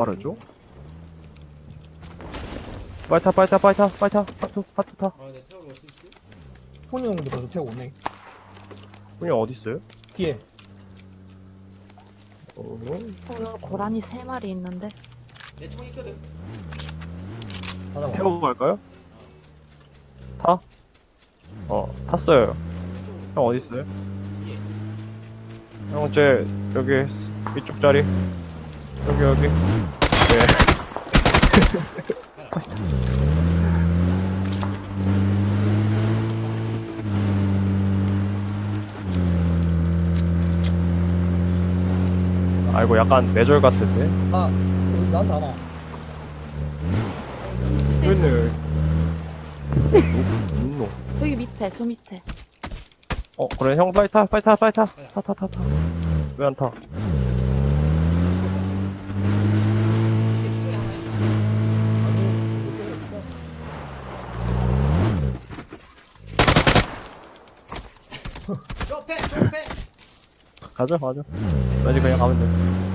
빠르죠? 빨리 타, 빨리 타, 빨리 타, 빨리 타, 파투, 파투 타. 아, 내 태우러 올수 있어? 혼이 형도 벌써 태우고 오네. 훈이 어딨어요? 뒤에. 어, 오늘 고라니 세 마리 있는데 내총 있거든. 받아봐. 태우고 갈까요? 타? 어, 탔어요. 형 어딨어요? 예. 형, 제, 여기, 이쪽 자리. 여기, 여기. 네. 아이고, 약간 매절 같은데? 아, 여기 나한테 안 와. 그랬네. 눈노. 여기 밑에 저 밑에 어, 그래, 형, 빨리 타, 빨리 타, 빨리 타. 타, 타, 타, 타. 왜 안 타? 이쪽에 하나 있다. 아니, 여기 있어. 저 패! 저 패! 가자, 가자. 나 이제 그냥 가면 돼.